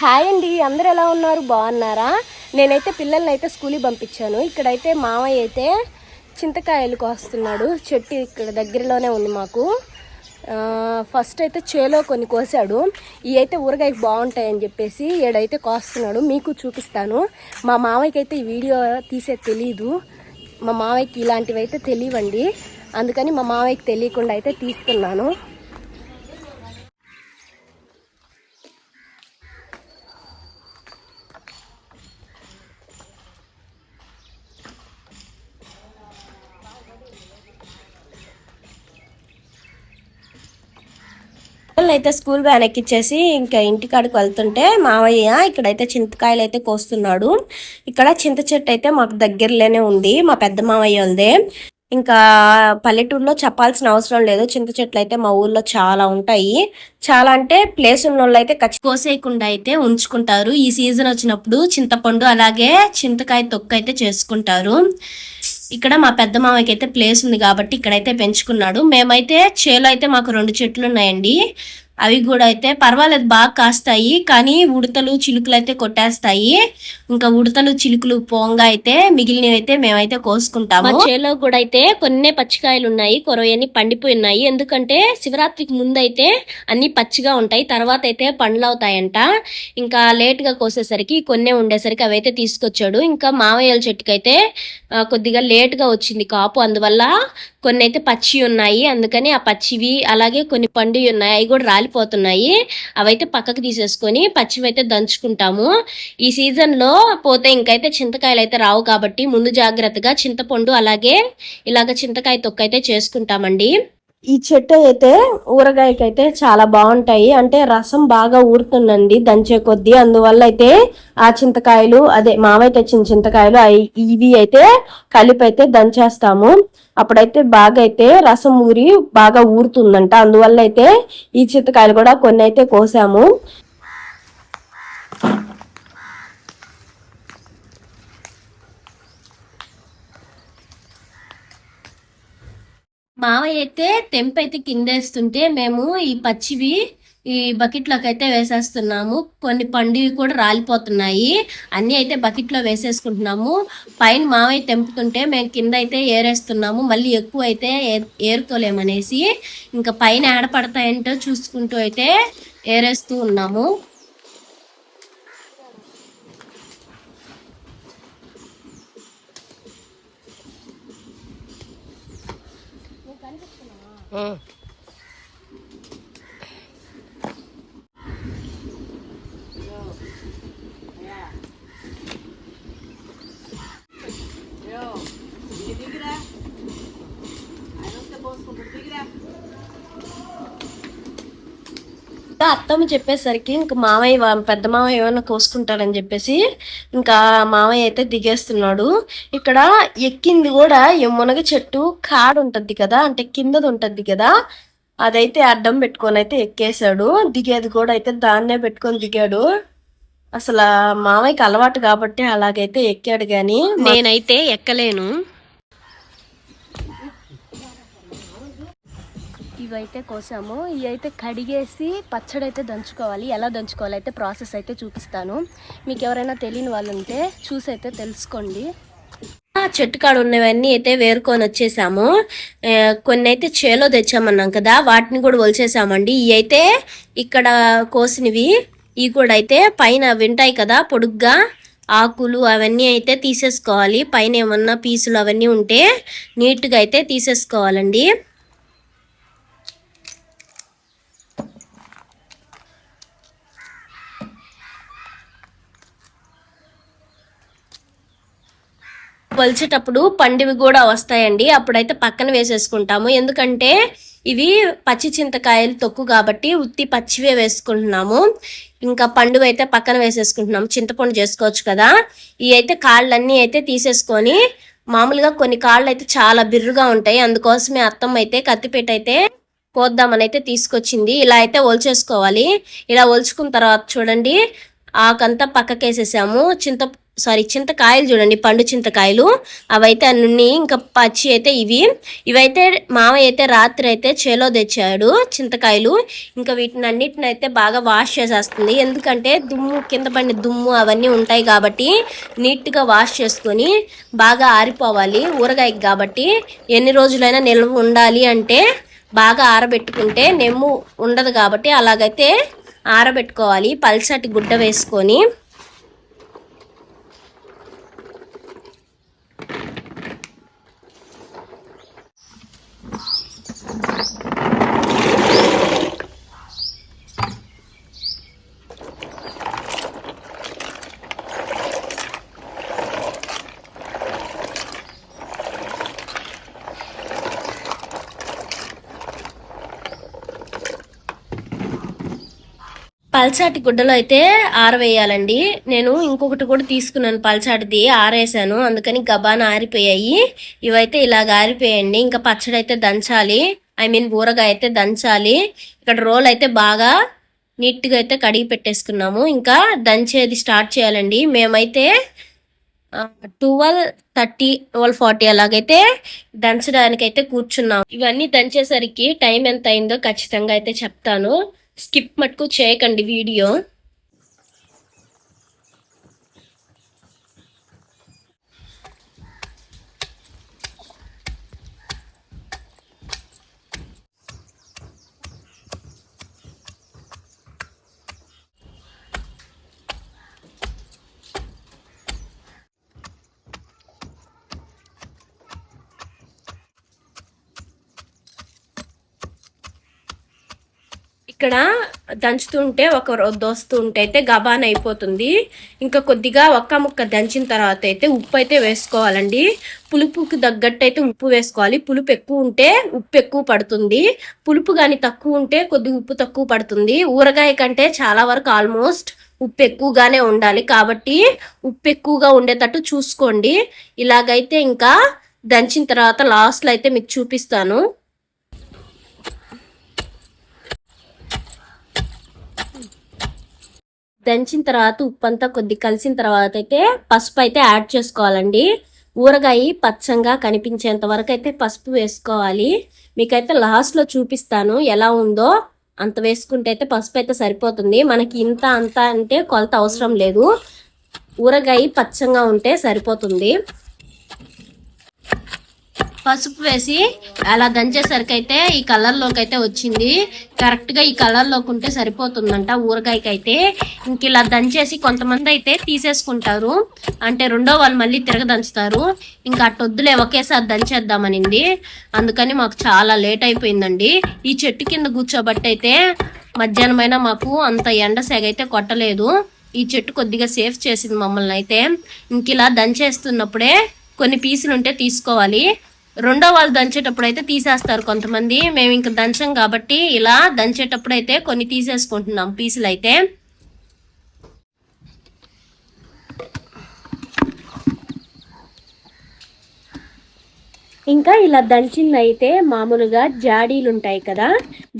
Hi అండి అందరు ఎలా ఉన్నారు? బాగున్నారా? నేనైతే పిల్లల్ని అయితే స్కూల్కి పంపించాను. ఇక్కడైతే మామయ్య అయితే చింతకాయలు కోస్తున్నాడు. చెట్టు ఇక్కడ దగ్గరలోనే ఉంది మాకు. ఫస్ట్ అయితే చేలో కొన్ని కోసాడు. ఇవి అయితే ఊరగాయ బాగుంటాయని చెప్పేసి ఈడైతే కోస్తున్నాడు. మీకు చూపిస్తాను. మా మామయ్యకి అయితే ఈ వీడియో తీసే తెలీదు. మా మామయ్యకి ఇలాంటివి అయితే తెలియవండి. అందుకని మా మామయ్యకి తెలియకుండా అయితే తీస్తున్నాను. అయితే స్కూల్ వ్యాన్ ఎక్కిచ్చేసి ఇంకా ఇంటికాడికి వెళ్తుంటే మావయ్య ఇక్కడైతే చింతకాయలు అయితే కోస్తున్నాడు. ఇక్కడ చింత చెట్టు అయితే మాకు దగ్గరలోనే ఉంది మా పెద్ద మావయ్య వాళ్ళదే. ఇంకా పల్లెటూరులో చెప్పాల్సిన అవసరం లేదు చింత చెట్లు అయితే మా ఊర్లో చాలా ఉంటాయి. చాలా అంటే ప్లేస్ ఉన్న వాళ్ళు అయితే కోసేయకుండా అయితే ఉంచుకుంటారు. ఈ సీజన్ వచ్చినప్పుడు చింతపండు అలాగే చింతకాయ తొక్క అయితే చేసుకుంటారు. ఇక్కడ మా పెద్ద మామయ్యకి అయితే ప్లేస్ ఉంది కాబట్టి ఇక్కడైతే పెంచుకున్నాడు. మేమైతే చేలో అయితే మాకు రెండు చెట్లు ఉన్నాయండి. అవి కూడా అయితే పర్వాలేదు బాగా కాస్తాయి. కానీ ఉడతలు చిలుకలు అయితే కొట్టేస్తాయి. ఇంకా ఉడతలు చిలుకలు పోంగా అయితే మిగిలినవి అయితే మేమైతే కోసుకుంటాము. చేలో కూడా అయితే కొన్ని పచ్చికాయలు ఉన్నాయి కొరవయన్ని పండిపోయి ఉన్నాయి. ఎందుకంటే శివరాత్రికి ముందు అయితే అన్ని పచ్చిగా ఉంటాయి తర్వాత అయితే పండ్లు అవుతాయంట. ఇంకా లేట్గా కోసేసరికి కొన్నే ఉండేసరికి అవి అయితే తీసుకొచ్చాడు. ఇంకా మావయ్యల చెట్టుకైతే కొద్దిగా లేట్గా వచ్చింది కాపు. అందువల్ల కొన్ని అయితే పచ్చి ఉన్నాయి. అందుకని ఆ పచ్చివి అలాగే కొన్ని పండు ఉన్నాయి. అవి కూడా రాలిపోతున్నాయి అవైతే పక్కకు తీసేసుకొని పచ్చివి అయితే దంచుకుంటాము. ఈ సీజన్లో పోతే ఇంకైతే చింతకాయలు అయితే రావు కాబట్టి ముందు జాగ్రత్తగా చింతపండు అలాగే ఇలాగ చింతకాయ తొక్క అయితే చేసుకుంటామండి. ఈ చెట్టు అయితే ఊరగాయకి అయితే చాలా బాగుంటాయి. అంటే రసం బాగా ఊరుతుందండి దంచే కొద్దీ. అందువల్ల అయితే ఆ చింతకాయలు అదే మావయ్య తెచ్చిన చింతకాయలు ఇవి అయితే కలిపి అయితే దంచేస్తాము. అప్పుడైతే బాగా అయితే రసం ఊరి బాగా ఊరుతుందంట. అందువల్ల అయితే ఈ చింతకాయలు కూడా కొన్ని అయితే కోసాము. మావయ్య అయితే తెంపైతే కిందేస్తుంటే మేము ఈ పచ్చివి ఈ బకెట్లోకి అయితే వేసేస్తున్నాము. కొన్ని పండివి కూడా రాలిపోతున్నాయి. అన్నీ అయితే బకెట్లో వేసేసుకుంటున్నాము. పైన మావయ్య తెంపుతుంటే మేము కింద అయితే ఏరేస్తున్నాము. మళ్ళీ ఎక్కువ అయితే ఏ- ఏరుకోలేమనేసి. ఇంకా పైన ఏడపడతాయంటో చూసుకుంటూ అయితే ఏరేస్తూ ఉన్నాము. ఇంకా అత్తమ్మ చెప్పేసరికి ఇంకా మామయ్య పెద్ద మామయ్య ఏమైనా కోసుకుంటాడని చెప్పేసి ఇంకా మామయ్య అయితే దిగేస్తున్నాడు. ఇక్కడ ఎక్కింది కూడా ఈ మునగ చెట్టు కాడు ఉంటుంది కదా అంటే కిందది ఉంటుంది కదా అదైతే అడ్డం పెట్టుకొని అయితే ఎక్కేశాడు. దిగేది కూడా అయితే దాన్నే పెట్టుకొని దిగాడు. అసలు మామయ్యకి అలవాటు కాబట్టి అలాగైతే ఎక్కాడు కానీ నేనైతే ఎక్కలేను. ఇవైతే కోసాము. ఇవి అయితే కడిగేసి పచ్చడి అయితే దంచుకోవాలి. ఎలా దంచుకోవాలి అయితే ప్రాసెస్ అయితే చూపిస్తాను. మీకు ఎవరైనా తెలియని వాళ్ళు ఉంటే చూసి అయితే తెలుసుకోండి. చెట్టు కాడ ఉన్నవన్నీ అయితే వేరుకొని వచ్చేసాము. కొన్ని అయితే చేలో తెచ్చామన్నాం కదా వాటిని కూడా ఒలిచేసామండి. ఇవి అయితే ఇక్కడ కోసినవి ఇవి కూడా అయితే పైన వింటాయి కదా పొడుగ్గా. ఆకులు అవన్నీ అయితే తీసేసుకోవాలి. పైన ఏమన్నా పీసులు అవన్నీ ఉంటే నీట్గా అయితే తీసేసుకోవాలండి. వలిచేటప్పుడు పండివి కూడా వస్తాయండి. అప్పుడైతే పక్కన వేసేసుకుంటాము. ఎందుకంటే ఇవి పచ్చి చింతకాయలు తొక్కు కాబట్టి ఉత్తి పచ్చివే వేసుకుంటున్నాము. ఇంకా పండు అయితే పక్కన వేసేసుకుంటున్నాము. చింతపండు చేసుకోవచ్చు కదా. ఇవి అయితే కాళ్ళన్నీ అయితే తీసేసుకొని మామూలుగా కొన్ని కాళ్ళు అయితే చాలా బిర్రుగా ఉంటాయి. అందుకోసమే అత్తమ్మ అయితే కత్తిపేట అయితే కోద్దామని అయితే తీసుకొచ్చింది. ఇలా అయితే ఒలిచేసుకోవాలి. ఇలా ఒలుచుకున్న తర్వాత చూడండి ఆకంతా పక్కకేసేసాము. చింత సారీ చింతకాయలు చూడండి పండు చింతకాయలు. అవైతే అన్ని ఇంకా పచ్చి అయితే ఇవి. ఇవైతే మామయ్య అయితే రాత్రి అయితే చేలో తెచ్చాడు చింతకాయలు. ఇంకా వీటిని అన్నిటిని అయితే బాగా వాష్ చేసేస్తుంది. ఎందుకంటే దుమ్ము కింద పడిన దుమ్ము అవన్నీ ఉంటాయి కాబట్టి నీట్గా వాష్ చేసుకొని బాగా ఆరిపోవాలి ఊరగాయ కాబట్టి. ఎన్ని రోజులైనా నిల్వ ఉండాలి అంటే బాగా ఆరబెట్టుకుంటే నెమ్ము ఉండదు కాబట్టి అలాగైతే ఆరబెట్టుకోవాలి పల్చటి గుడ్డ వేసుకొని. పల్చాటి గుడ్డలో అయితే ఆరవేయాలండి. నేను ఇంకొకటి కూడా తీసుకున్నాను పల్చాటిది ఆరేసాను. అందుకని గబాన ఆరిపోయాయి. ఇవైతే ఇలాగ ఆరిపోయాయండి ఇంకా పచ్చడి అయితే దంచాలి. ఐ మీన్ ఊరగాయ అయితే దంచాలి. ఇక్కడ రోల్ అయితే బాగా నీట్గా అయితే కడిగి పెట్టేసుకున్నాము. ఇంకా దంచేది స్టార్ట్ చేయాలండి. మేమైతే ట్వెల్వ్ థర్టీ ట్వెల్వ్ ఫార్టీ అలాగైతే దంచడానికైతే కూర్చున్నాం ఇవన్నీ దంచేసరికి టైం ఎంత అయిందో ఖచ్చితంగా అయితే చెప్తాను. స్కిప్ మటుకు చేయకండి వీడియో. ఇక్కడ దంచుతుంటే ఒక దోస్తుంటే అయితే గబాన్ అయిపోతుంది. ఇంకా కొద్దిగా ఒక్క ముక్క దంచిన తర్వాత అయితే ఉప్పు అయితే వేసుకోవాలండి. పులుపుకి తగ్గట్టు అయితే ఉప్పు వేసుకోవాలి. పులుపు ఎక్కువ ఉంటే ఉప్పు ఎక్కువ పడుతుంది. పులుపు కానీ తక్కువ ఉంటే కొద్దిగా ఉప్పు తక్కువ పడుతుంది. ఊరగాయ కంటే చాలా వరకు ఆల్మోస్ట్ ఉప్పు ఎక్కువగానే ఉండాలి. కాబట్టి ఉప్పు ఎక్కువగా ఉండేటట్టు చూసుకోండి. ఇలాగైతే ఇంకా దంచిన తర్వాత లాస్ట్లో అయితే మీకు చూపిస్తాను. దంచిన తర్వాత ఉప్పు అంతా కొద్ది కలిసిన తర్వాత అయితే పసుపు అయితే యాడ్ చేసుకోవాలండి. ఊరగాయ పచ్చంగా కనిపించేంత వరకు అయితే పసుపు వేసుకోవాలి. మీకైతే లాస్ట్లో చూపిస్తాను ఎలా ఉందో. అంత వేసుకుంటే అయితే పసుపు అయితే సరిపోతుంది. మనకి ఇంత అంత అంటే కొలత అవసరం లేదు. ఊరగాయ పచ్చంగా ఉంటే సరిపోతుంది. పసుపు వేసి అలా దంచేసరికి అయితే ఈ కలర్లోకి అయితే వచ్చింది. కరెక్ట్గా ఈ కలర్లోకి ఉంటే సరిపోతుందంట ఊరగాయకి అయితే ఇంక ఇలా దంచేసి కొంతమంది అయితే తీసేసుకుంటారు. అంటే రెండో వాళ్ళు మళ్ళీ తిరగదంచుతారు ఇంకా అట్టొద్దులే ఒకేసారి దంచేద్దామనింది. అందుకని మాకు చాలా లేట్ అయిపోయిందండి. ఈ చెట్టు కింద కూర్చోబట్టి అయితే మధ్యాహ్నమైనా మాకు అంత ఎండ సెగ అయితే కొట్టలేదు. ఈ చెట్టు కొద్దిగా సేఫ్ చేసింది మమ్మల్ని అయితే ఇంక ఇలా దంచేస్తున్నప్పుడే కొన్ని పీసులు ఉంటే తీసుకోవాలి. రెండో వాళ్ళు దంచేటప్పుడు అయితే తీసేస్తారు కొంతమంది. మేము ఇంకా దంచం కాబట్టి ఇలా దంచేటప్పుడు అయితే కొన్ని తీసేసుకుంటున్నాం పీసులు అయితే ఇంకా ఇలా దంచింది అయితే మామూలుగా జాడీలు ఉంటాయి కదా.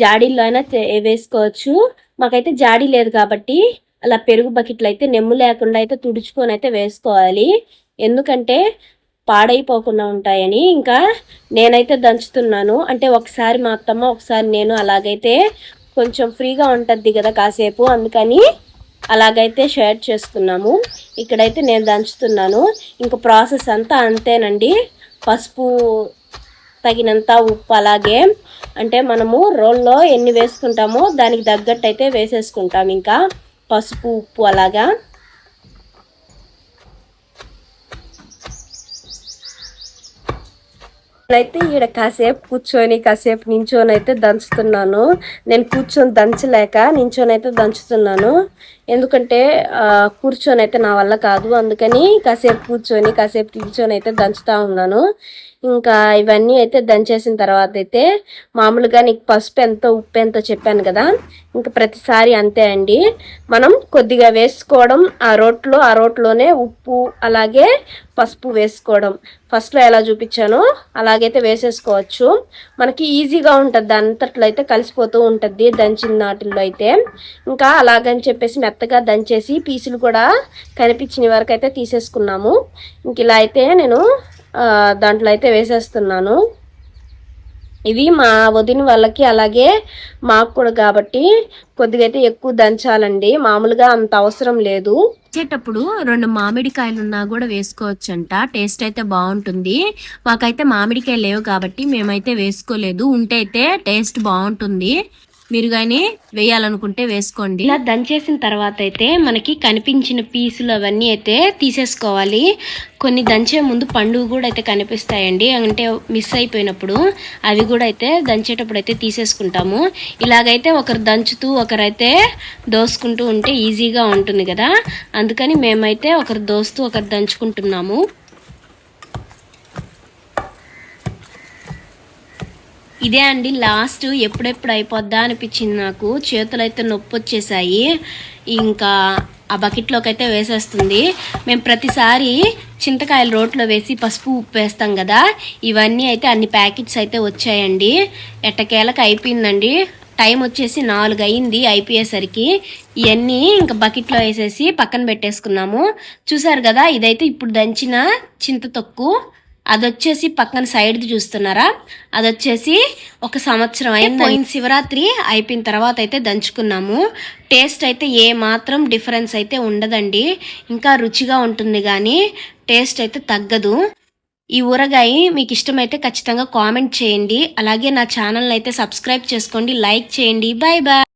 జాడీల్లో అయినా వేసుకోవచ్చు. మాకైతే జాడీ లేదు కాబట్టి అలా పెరుగు బకెట్లు అయితే నెమ్ము లేకుండా అయితే తుడుచుకొని అయితే వేసుకోవాలి. ఎందుకంటే పాడైపోకుండా ఉంటాయని ఇంకా నేనైతే దంచుతున్నాను. అంటే ఒకసారి మా అత్తమ్మ ఒకసారి నేను అలాగైతే కొంచెం ఫ్రీగా ఉంటుంది కదా కాసేపు. అందుకని అలాగైతే షేర్ చేసుకున్నాము ఇక్కడైతే నేను దంచుతున్నాను. ఇంక ప్రాసెస్ అంతా అంతేనండి. పసుపు తగినంత ఉప్పు అలాగే అంటే మనము రోల్లో ఎన్ని వేసుకుంటామో దానికి తగ్గట్టు అయితే వేసేసుకుంటాం. ఇంకా పసుపు ఉప్పు అలాగా. అయితే ఈడ కాసేపు కూర్చొని కాసేపు నించొని అయితే దంచుతున్నాను. నేను కూర్చొని దంచలేక నించొని అయితే దంచుతున్నాను. ఎందుకంటే కూర్చొని అయితే నా వల్ల కాదు. అందుకని కాసేపు కూర్చొని కాసేపు నిల్చొని అయితే దంచుతా ఉన్నాను. ఇంకా ఇవన్నీ అయితే దంచేసిన తర్వాత అయితే మామూలుగా నీకు పసుపు ఎంతో ఉప్పు ఎంతో చెప్పాను కదా ఇంకా ప్రతిసారి అంతే అండి. మనం కొద్దిగా వేసుకోవడం ఆ రోట్లో ఆ రోట్లోనే ఉప్పు అలాగే పసుపు వేసుకోవడం. ఫస్ట్లో ఎలా చూపించానో అలాగైతే వేసేసుకోవచ్చు. మనకి ఈజీగా ఉంటుంది అంతట్లో అయితే కలిసిపోతూ ఉంటుంది దంచిన నాటిల్లో అయితే. ఇంకా అలాగని చెప్పేసి మెత్తగా దంచేసి పీసులు కూడా కనిపించిన వరకు అయితే తీసేసుకున్నాము. ఇంక ఇలా అయితే నేను దాంట్లో అయితే వేసేస్తున్నాను. ఇవి మా వదిన వాళ్ళకి అలాగే మాకు కూడా కాబట్టి కొద్దిగా అయితే ఎక్కువ దంచాలండి. మామూలుగా అంత అవసరం లేదు. వచ్చేటప్పుడు రెండు మామిడికాయలు ఉన్నా కూడా వేసుకోవచ్చంట. టేస్ట్ అయితే బాగుంటుంది. మాకైతే మామిడికాయలు లేవు కాబట్టి మేమైతే వేసుకోలేదు. ఉంటే అయితే టేస్ట్ బాగుంటుంది. మీరు కానీ వేయాలనుకుంటే వేసుకోండి. ఇలా దంచేసిన తర్వాత అయితే మనకి కనిపించిన పీసులు అవన్నీ అయితే తీసేసుకోవాలి. కొన్ని దంచే ముందు పండుగ కూడా అయితే కనిపిస్తాయండి. అంటే మిస్ అయిపోయినప్పుడు అవి కూడా అయితే దంచేటప్పుడు అయితే తీసేసుకుంటాము. ఇలాగైతే ఒకరు దంచుతూ ఒకరైతే దోసుకుంటూ ఉంటే ఈజీగా ఉంటుంది కదా. అందుకని మేమైతే ఒకరు దోస్తూ ఒకరు దంచుకుంటున్నాము. ఇదే అండి లాస్ట్ ఎప్పుడెప్పుడు అయిపోద్దా అనిపించింది నాకు. చేతులు అయితే నొప్పి వచ్చేసాయి ఇంకా ఆ బకెట్లోకి అయితే వేసేస్తుంది. మేము ప్రతిసారి చింతకాయలు రోట్లో వేసి పసుపు ఉప్పు వేస్తాం కదా ఇవన్నీ అయితే అన్ని ప్యాకెట్స్ అయితే వచ్చాయండి. ఎట్టకేలకు అయిపోయిందండి. టైం వచ్చేసి నాలుగు అయింది అయిపోయేసరికి. ఇవన్నీ ఇంకా బకెట్లో వేసేసి పక్కన పెట్టేసుకున్నాము. చూసారు కదా ఇదైతే ఇప్పుడు దంచిన చింత తొక్కు. అది వచ్చేసి పక్కన సైడ్ది చూస్తున్నారా? అది వచ్చేసి ఒక సంవత్సరం అయింది పోయిన శివరాత్రి అయిపోయిన తర్వాత అయితే దంచుకున్నాము. టేస్ట్ అయితే ఏ మాత్రం డిఫరెన్స్ అయితే ఉండదండి. ఇంకా రుచిగా ఉంటుంది కానీ టేస్ట్ అయితే తగ్గదు. ఈ ఊరగాయ మీకు ఇష్టమైతే ఖచ్చితంగా కామెంట్ చేయండి. అలాగే నా ఛానల్ అయితే సబ్స్క్రైబ్ చేసుకోండి. లైక్ చేయండి. Bye bye